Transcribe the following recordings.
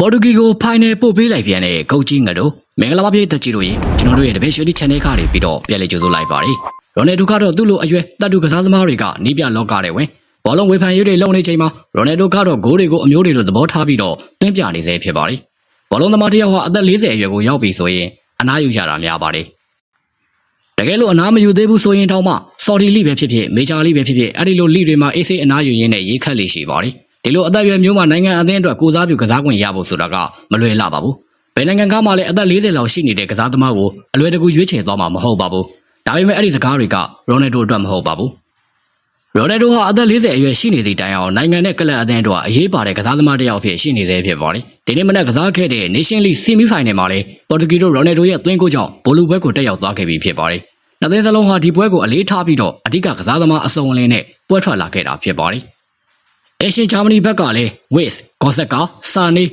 ပေါ်တူဂီကိုဖိုင်နယ်ပို့ပေးလိုက်ပြန်တဲ့ဂုတ်ကြီးငါတို့မင်္ဂလာပါပြည်သက်ကြီးတို့ရေကျွန်တော်တို့ရဲ့တပည့်ရွှေဒီ channel ခါတွေပြီးတော့ပြန်လည်ကြိုဆိုလိုက်ပါရစေရိုနယ်ဒိုကတော့သူ့လိုအရွယ်တတ်တူကစားသမားတွေကနီးပြလောကတဲ့ဝင်ဘောလုံးဝေဖန်ရေးတွေလုပ်နေချိန်မှာရိုနယ်ဒိုကတော့ဂိုးတွေကိုအမျိုးတွေလိုသဘောထားပြီးတော့တွင်းပြနေစေဖြစ်ပါတယ်ဘောလုံးသမားတစ်ယောက်ဟာအသက်40အရွယ်ကိုရောက်ပြီဆိုရင်အနားယူကြတာများပါတယ်တကယ်လို့အနားမယူသေးဘူးဆိုရင်တောင်မှဆော်ဒီလိပဲဖြစ်ဖြစ်မေဂျာလိပဲဖြစ်ဖြစ်အဲ့ဒီလိုလိတွေမှာအေးဆေးအနားယူရင်းနဲ့ရေးခတ်လေးရှိပါတယ် ဒီလိုအသက်အရွယ်မျိုးမှာနိုင်ငံအသင်းအတွက်ကိုစားပြုကစားခွင့်ရဖို့ဆိုတာကမလွယ်လှပါဘူးဘယ်နိုင်ငံကမှလည်းအသက်40လောက်ရှိနေတဲ့ကစားသမားကိုအလွယ်တကူရွေးချယ်သွားမှာမဟုတ်ပါဘူးဒါပေမဲ့အဲ့ဒီစကားတွေကရိုနယ်ဒိုအတွက်မဟုတ်ပါဘူးရိုနယ်ဒိုဟာအသက်40အရွယ်ရှိနေသည့်တိုင်အောင်နိုင်ငံနဲ့ကလပ်အသင်းတို့အရေးပါတဲ့ကစားသမားတစ်ယောက်ဖြစ်ရှိနေသေးဖြစ်ပါတယ်ဒီနေ့မနက်ကစားခဲ့တဲ့ Nation League Semi Final မှာလည်းပေါ်တူဂီတို့ရိုနယ်ဒိုရဲ့သွင်းကိုကြောင့်ဘိုလူဘွဲကိုတက်ရောက်သွားခဲ့ပြီဖြစ်ပါတယ်နှစ်သင်းစလုံးဟာဒီပွဲကိုအလေးထားပြီးတော့အဓိကကစားသမားအစုံအလင်းနဲ့ပွဲထွက်လာခဲ့တာဖြစ်ပါတယ်။ Asian Germany ဘက်ကလည်း Wes, Gonzaga, Sane,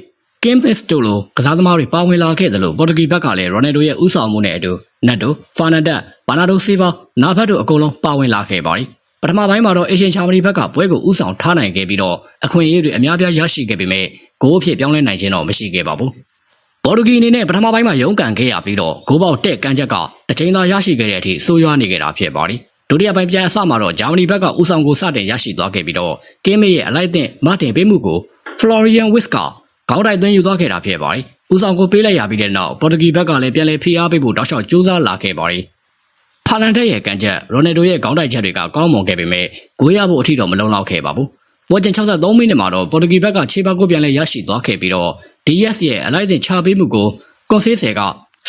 Kimpis တို့လိုကစားသမားတွေပါဝင်လာခဲ့တယ်လို့ပေါ်တူဂီဘက်ကလည်း Ronaldo ရဲ့ဥဆောင်မှုနဲ့အတူ Neto, Fernandes, Bernardo Silva, Navas တို့အကုန်လုံးပါဝင်လာခဲ့ပါတယ်။ပထမပိုင်းမှာတော့ Asian Germany ဘက်ကပွဲကိုဥဆောင်ထားနိုင်ခဲ့ပြီးတော့အခွင့်အရေးတွေအများပြားရရှိခဲ့ပေမဲ့ဂိုးအဖြစ်ပြောင်းလဲနိုင်ခြင်းတော့မရှိခဲ့ပါဘူး။ပေါ်တူဂီအနေနဲ့ပထမပိုင်းမှာရုန်းကန်ခဲ့ရပြီးတော့ဂိုးပေါက်တဲ့ကမ်းချက်ကတစ်ချိန်သာရရှိခဲ့တဲ့အထိဆိုးရွားနေခဲ့တာဖြစ်ပါတယ်။ ဒုတိယပိုင်းပြန်အစမှာတော့ဂျာမနီဘက်ကဦးဆောင်ကိုစတင်ရရှိသွားခဲ့ပြီးတော့ကင်းမေရဲ့အလိုက်တဲ့မတင်ပေးမှုကို Florian Wiska ခေါင်းတိုက်သွင်းယူသွားခဲ့တာဖြစ်ပါတယ်။ဦးဆောင်ကိုပေးလိုက်ရပြီးတဲ့နောက်ပေါ်တူဂီဘက်ကလည်းပြန်လည်ဖိအားပေးဖို့တောက်လျှောက်ကြိုးစားလာခဲ့ပါတယ်။ဖာလန်တက်ရဲ့ကန်ချက်ရိုနယ်ဒိုရဲ့ခေါင်းတိုက်ချက်တွေကကောင်းမွန်ခဲ့ပေမဲ့ဂိုးရဖို့အထိတော့မလုံလောက်ခဲ့ပါဘူး။ပွဲချင်း63မိနစ်မှာတော့ပေါ်တူဂီဘက်ကခြေပါကိုပြန်လဲရရှိသွားခဲ့ပြီးတော့ DS ရဲ့အလိုက်တဲ့ချပေးမှုကိုကွန်ဆေးဆယ်က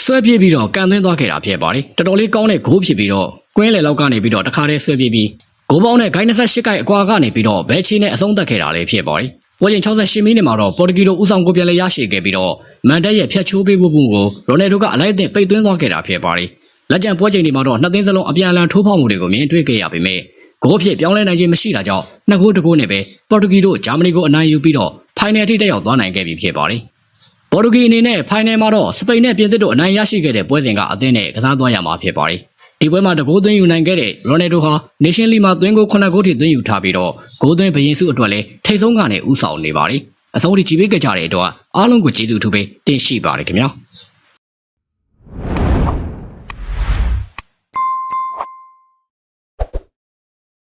ဆွဲပြေးပြီးတော့ကန်သွင်းသွားခဲ့တာဖြစ်ပါတယ်။တော်တော်လေးကောင်းတဲ့ဂိုးဖြစ်ပြီးတော့ကွင်းလေလောက်ကနေပြီးတော့တခါတည်းဆွဲပြေးပြီးဂိုးပေါင်းနဲ့ဂိုင်း28ကိုက်အကွာကနေပြီးတော့ဘဲချီနဲ့အဆုံးသတ်ခဲ့တာလေးဖြစ်ပါတယ်။ပွဲချင်း68မိနစ်မှာတော့ပေါ်တူဂီတို့ဦးဆောင်ကိုပြန်လဲရရှိခဲ့ပြီးတော့မန်တက်ရဲ့ဖြတ်ချိုးပေးမှုကိုရိုနယ်ဒိုကအလိုက်တဲ့ပိတ်သွင်းသွားခဲ့တာဖြစ်ပါတယ်။လက်ကျန်ပွဲချိန်တွေမှာတော့နှစ်သင်းစလုံးအပြန်အလှန်ထိုးဖောက်မှုတွေကိုမြင်တွေ့ခဲ့ရပေမဲ့ဂိုးဖြစ်ပြောင်းလဲနိုင်ခြင်းမရှိတာကြောင့်နှစ်ဂိုးတစ်ဂိုးနဲ့ပဲပေါ်တူဂီတို့ဂျာမနီကိုအနိုင်ယူပြီးတော့ဖိုင်နယ်ထိတက်ရောက်သွားနိုင်ခဲ့ပြီဖြစ်ပါတယ်။ ပေါ်တူဂီအနေနဲ့ဖိုင်နယ်မှာတော့စပိန်နဲ့ပြင်သစ်တို့အနိုင်ရရှိခဲ့တဲ့ပွဲစဉ်ကအသင်းနဲ့ကစားသွားရမှာဖြစ်ပါတယ်။ဒီပွဲမှာတကိုးသွင်းယူနိုင်ခဲ့တဲ့ရိုနယ်ဒိုဟာ Nation League မှာသွင်းကို9ဂိုးထိသွင်းယူထားပြီးတော့ဂိုးသွင်းဘရင်စုအတွက်လည်းထိတ်ဆုံးကနေဥဆောင်နေပါတယ်။အဆုံးထိကြည့်ပေးကြတဲ့အတွက်အားလုံးကိုကျေးဇူးထူးပေးတင်ရှိပါတယ်ခင်ဗျာ။